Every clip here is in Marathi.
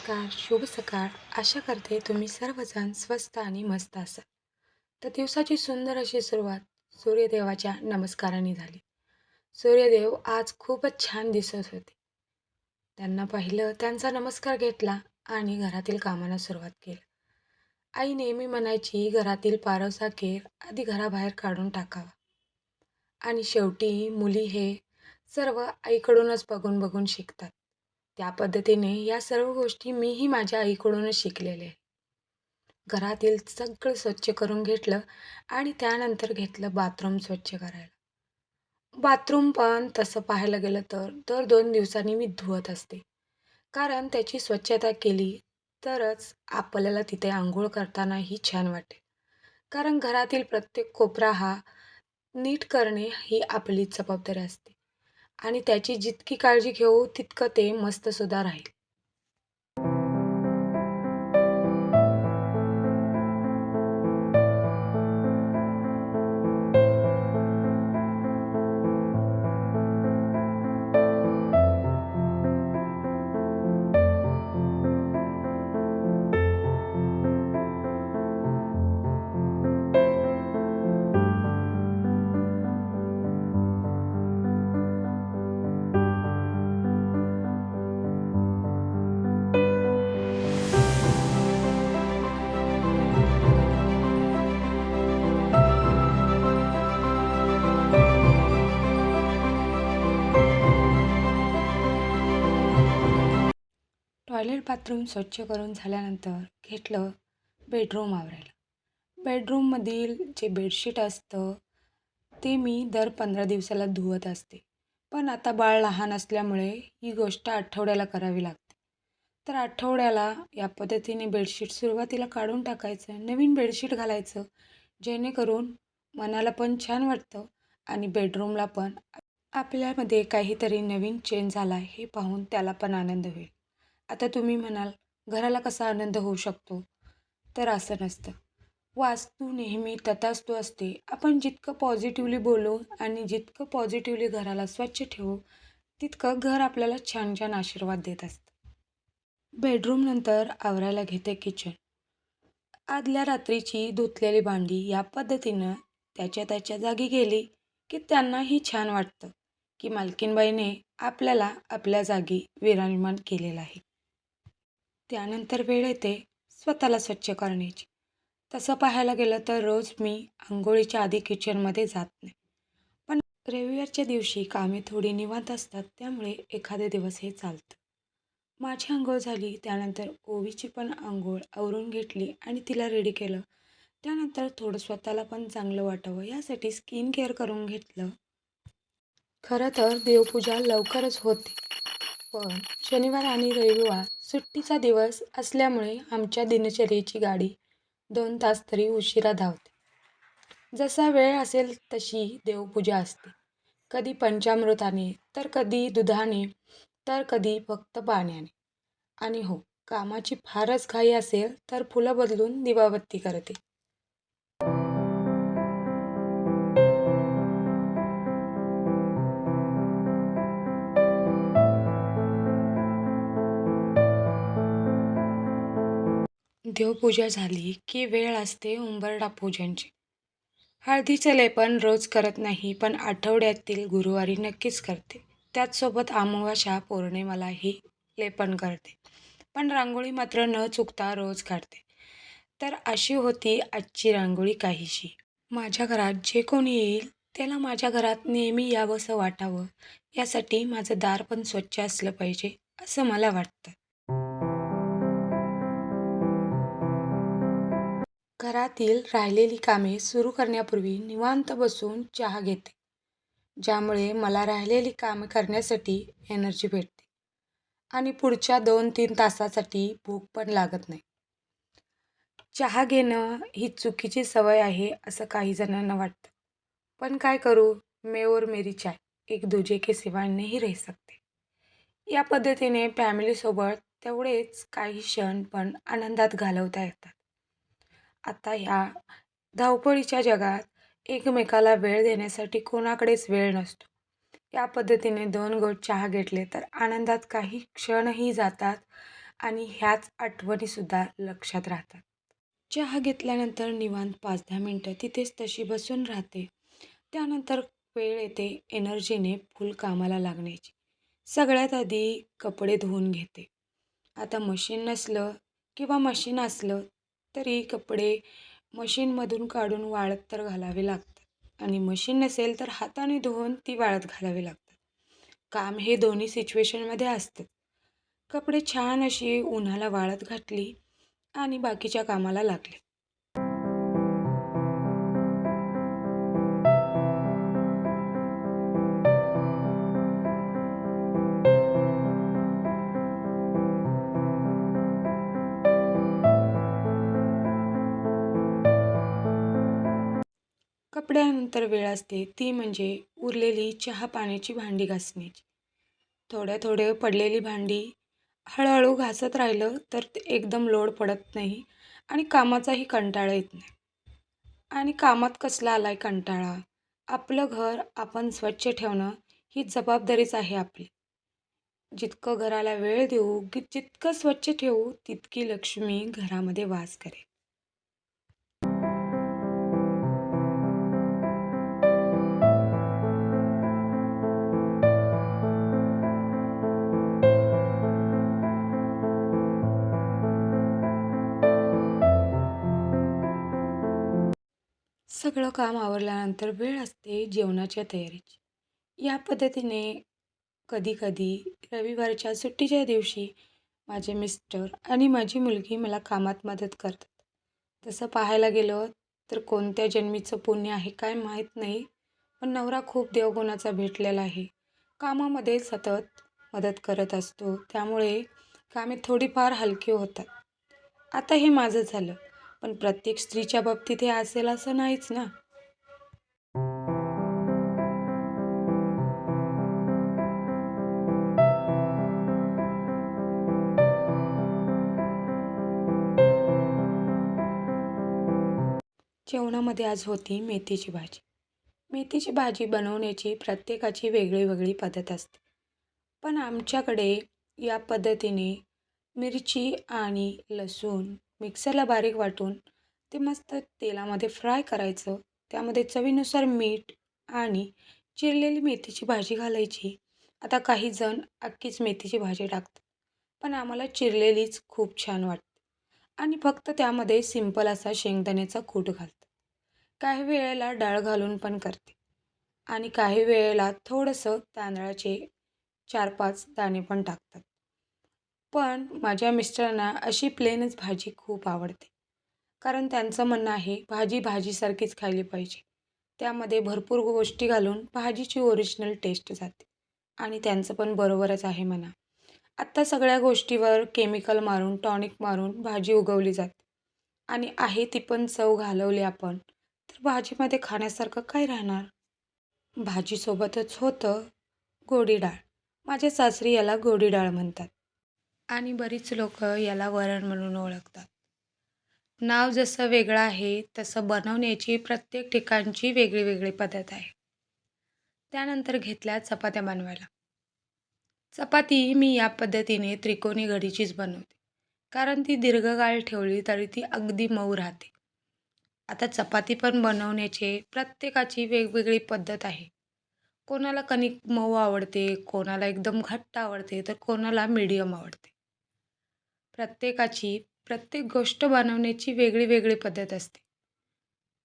नमस्कार, शुभ सकाळ. आशा करते तुम्ही सर्वजण स्वस्त आणि मस्त असाल. तर दिवसाची सुंदर अशी सुरुवात सूर्यदेवाच्या नमस्काराने झाली. सूर्यदेव आज खूपच छान दिसत होते. त्यांना पाहिलं, त्यांचा नमस्कार घेतला आणि घरातील कामांना सुरुवात केली. आई नेहमी म्हणायची, घरातील पारवसा केर आधी घराबाहेर काढून टाकावा. आणि शेवटी मुली हे सर्व आईकडूनच बघून बघून शिकतात. त्या पद्धतीने या सर्व गोष्टी मीही माझ्या आईकडूनच शिकलेले आहे. घरातील सगळं स्वच्छ करून घेतलं आणि त्यानंतर घेतलं बाथरूम स्वच्छ करायला. बाथरूम पण तसं पाहायला गेलं तर दर दोन दिवसांनी मी धुवत असते. कारण त्याची स्वच्छता केली तरच आपल्याला तिथे आंघोळ करतानाही छान वाटेल. कारण घरातील प्रत्येक कोपरा हा नीट करणे ही आपलीच जबाबदारी असते. आणि त्याची जितकी काळजी घेऊ तितकं ते मस्तसुद्धा राहील. बाथरूम स्वच्छ करून झाल्यानंतर घेतलं बेडरूम आवरायला. बेडरूममधील जे बेडशीट असतं ते मी दर पंधरा दिवसाला धुवत असते. पण आता बाळ लहान असल्यामुळे ही गोष्ट आठवड्याला करावी लागते. तर आठवड्याला या पद्धतीने बेडशीट सुरुवातीला काढून टाकायचं, नवीन बेडशीट घालायचं जेणेकरून मनाला पण छान वाटतं आणि बेडरूमला पण आपल्यामध्ये काहीतरी नवीन चेंज झाला हे पाहून त्याला पण आनंद होईल. आता तुम्ही म्हणाल घराला कसा आनंद होऊ शकतो? तर असं नसतं. वास्तू नेहमी तथास्तू असते. आपण जितकं पॉझिटिव्हली बोलू आणि जितकं पॉझिटिव्हली घराला स्वच्छ ठेवू तितकं घर आपल्याला छान छान आशीर्वाद देत असतं. बेडरूमनंतर आवरायला घेते किचन. आदल्या रात्रीची धुतलेली भांडी या पद्धतीनं त्याच्या त्याच्या जागी गेली की त्यांनाही छान वाटतं की मालकीणबाईने आपल्याला आपल्या जागी विराजमान केलेलं आहे. त्यानंतर वेळ येते स्वतःला स्वच्छ करण्याची. तसं पाहायला गेलं तर रोज मी आंघोळीच्या आधी किचनमध्ये जात नाही. पण रविवारच्या दिवशी कामे थोडी निवांत असतात त्यामुळे एखादे दिवस हे चालतं. माझी आंघोळ झाली त्यानंतर ओवीची पण आंघोळ आवरून घेतली आणि तिला रेडी केलं. त्यानंतर थोडं स्वतःला पण चांगलं वाटावं यासाठी स्किन केअर करून घेतलं. खरं तर देवपूजा लवकरच होते. पण शनिवार आणि रविवार सुट्टीचा दिवस असल्यामुळे आमच्या दिनचर्येची गाडी दोन तास तरी उशिरा धावते. जसा वेळ असेल तशी देवपूजा असते. कधी पंचामृताने, तर कधी दुधाने, तर कधी फक्त पाण्याने. आणि हो, कामाची फारच घाई असेल तर फुलं बदलून दिवाबत्ती करते. देवपूजा झाली की वेळ असते उंबरडा पूजनची. हळदीचं लेपन रोज करत नाही पण आठवड्यातील गुरुवारी नक्कीच करते. त्याचसोबत अमावास्या पौर्णिमेलाही लेपन करते. पण रांगोळी मात्र न चुकता रोज काढते. तर अशी होती आजची रांगोळी काहीशी. माझ्या घरात जे कोणी येईल त्याला माझ्या घरात नेहमी यावंसं वाटावं यासाठी माझं दार पण स्वच्छ असलं पाहिजे असं मला वाटतं. घरातील राहिलेली कामे सुरू करण्यापूर्वी निवांत बसून चहा घेते. ज्यामुळे मला राहिलेली कामे करण्यासाठी एनर्जी भेटते. आणि पुढच्या दोन तीन तासासाठी भूक पण लागत नाही. चहा घेणं ही चुकीची सवय आहे असं काही जणांना वाटतं. पण काय करू मे और मेरी चाय, एक दुजे के सिवाय नाही रह सकते. या पद्धतीने फॅमिलीसोबत तेवढेच काही क्षण पण आनंदात घालवता येतात. आता ह्या धावपळीच्या जगात एकमेकाला वेळ देण्यासाठी कोणाकडेच वेळ नसतो. या पद्धतीने दोन घोट चहा घेतले तर आनंदात काही क्षणही जातात आणि ह्याच आठवणीसुद्धा लक्षात राहतात. चहा घेतल्यानंतर निवांत पाच दहा मिनटं तिथेच तशी बसून राहते. त्यानंतर वेळ येते एनर्जीने फुल कामाला लागण्याची. सगळ्यात आधी कपडे धुवून घेते. आता मशीन नसलं किंवा मशीन असलं तरी कपडे मशीनमधून काढून वाळत तर घालावे लागतात. आणि मशीन नसेल तर हाताने धुवून ती वाळत घालावी लागतात. काम हे दोन्ही सिच्युएशनमध्ये असतं. कपडे छान अशी उन्हाला वाळत घातली आणि बाकीच्या कामाला लागले. कपड्यानंतर वेळ असते ती म्हणजे उरलेली चहा पाण्याची भांडी घासण्याची. थोड्या थोडे पडलेली भांडी हळूहळू घासत राहिलं तर ते एकदम लोड पडत नाही आणि कामाचाही कंटाळा येत नाही. आणि कामात कसला आला आहे कंटाळा? आपलं घर आपण स्वच्छ ठेवणं ही जबाबदारीच आहे आपली. जितकं घराला वेळ देऊ की जितकं स्वच्छ ठेवू तितकी लक्ष्मी घरामध्ये वास करेल. सगळं काम आवरल्यानंतर वेळ असते जेवणाच्या तयारीची. या पद्धतीने कधीकधी रविवारच्या सुट्टीच्या दिवशी माझे मिस्टर आणि माझी मुलगी मला कामात मदत करतात. तसं पाहायला गेलं तर कोणत्या जन्मीचं पुण्य आहे काय माहीत नाही पण नवरा खूप देवगुणाचा भेटलेला आहे. कामामध्ये सतत मदत करत असतो त्यामुळे कामे थोडीफार हलकी होतात. आता हे माझं झालं. पण प्रत्येक स्त्रीच्या बाबतीत हे असेल असं नाहीच ना. जेवणामध्ये आज होती मेथीची भाजी. मेथीची भाजी बनवण्याची प्रत्येकाची वेगळी वेगळी पद्धत असते. पण आमच्याकडे या पद्धतीने मिरची आणि लसूण मिक्सरला बारीक वाटून ते मस्त तेलामध्ये फ्राय करायचं. त्यामध्ये चवीनुसार मीठ आणि चिरलेली मेथीची भाजी घालायची. आता काही जण अख्खीच मेथीची भाजी टाकतात पण आम्हाला चिरलेलीच खूप छान वाटते. आणि फक्त त्यामध्ये सिंपल असा शेंगदाण्याचा कूट घालतात काही वेळेला डाळ घालून पण करते. आणि काही वेळेला थोडंसं तांदळाचे चार पाच दाणे पण टाकतात. पण माझ्या मिस्टरांना अशी प्लेनच भाजी खूप आवडते. कारण त्यांचं म्हणणं आहे भाजी भाजीसारखीच खायली पाहिजे. त्यामध्ये भरपूर गोष्टी घालून भाजीची ओरिजिनल टेस्ट जाते. आणि त्यांचं पण बरोबरच आहे म्हणा. आत्ता सगळ्या गोष्टीवर केमिकल मारून टॉनिक मारून भाजी उगवली जाते. आणि आहे ती पण चव घालवली आपण तर भाजीमध्ये खाण्यासारखं काय राहणार? भाजीसोबतच होतं गोडी डाळ माझ्या सासरी याला गोडी डाळ म्हणतात. आणि बरीच लोक याला वरण म्हणून ओळखतात. नाव जसं वेगळं आहे तसं बनवण्याची प्रत्येक ठिकाणची वेगळी वेगळी पद्धत आहे. त्यानंतर घेतल्या चपात्या बनवायला. चपाती मी या पद्धतीने त्रिकोणी घडीचीच बनवते. कारण ती दीर्घकाळ ठेवली तरी ती अगदी मऊ राहते. आता चपाती पण बनवण्याचे प्रत्येकाची वेगवेगळी पद्धत आहे. कोणाला कणिक मऊ आवडते कोणाला एकदम घट्ट आवडते तर कोणाला मीडियम आवडते. प्रत्येकाची प्रत्येक गोष्ट बनवण्याची वेगळी वेगळी पद्धत असते.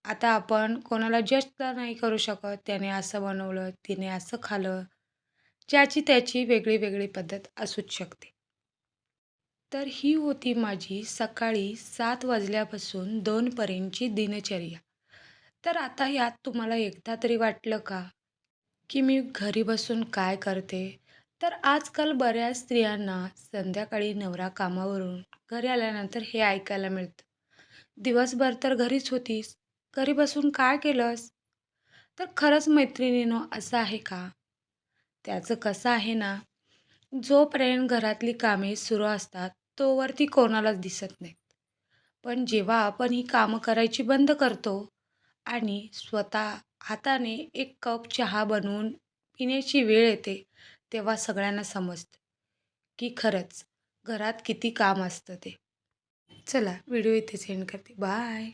आता आपण कोणाला जज तर नाही करू शकत त्याने असं बनवलं तिने असं खालं ज्याची त्याची वेगळी वेगळी पद्धत असूच शकते. तर ही होती माझी सकाळी सात वाजल्यापासून दोनपर्यंतची दिनचर्या. तर आता यात तुम्हाला एकदा तरी वाटलं का की मी घरी बसून काय करते? तर आजकाल बऱ्याच स्त्रियांना संध्याकाळी नवरा कामावरून घरी आल्यानंतर हे ऐकायला मिळतं. दिवसभर तर घरीच होतीस. घरी बसून काय केलंस? तर खरंच मैत्रिणीनो असं आहे का? त्याचं कसं आहे ना जोपर्यंत घरातली कामे सुरू असतात तोवर ती कोणालाच दिसत नाहीत. पण जेव्हा आपण ही कामं करायची बंद करतो आणि स्वतः हाताने एक कप चहा बनवून पिण्याची वेळ येते तेव्हा सगळ्यांना समजतं की खरंच घरात किती काम असतं ते. चला व्हिडिओ इथे सेंड करते. बाय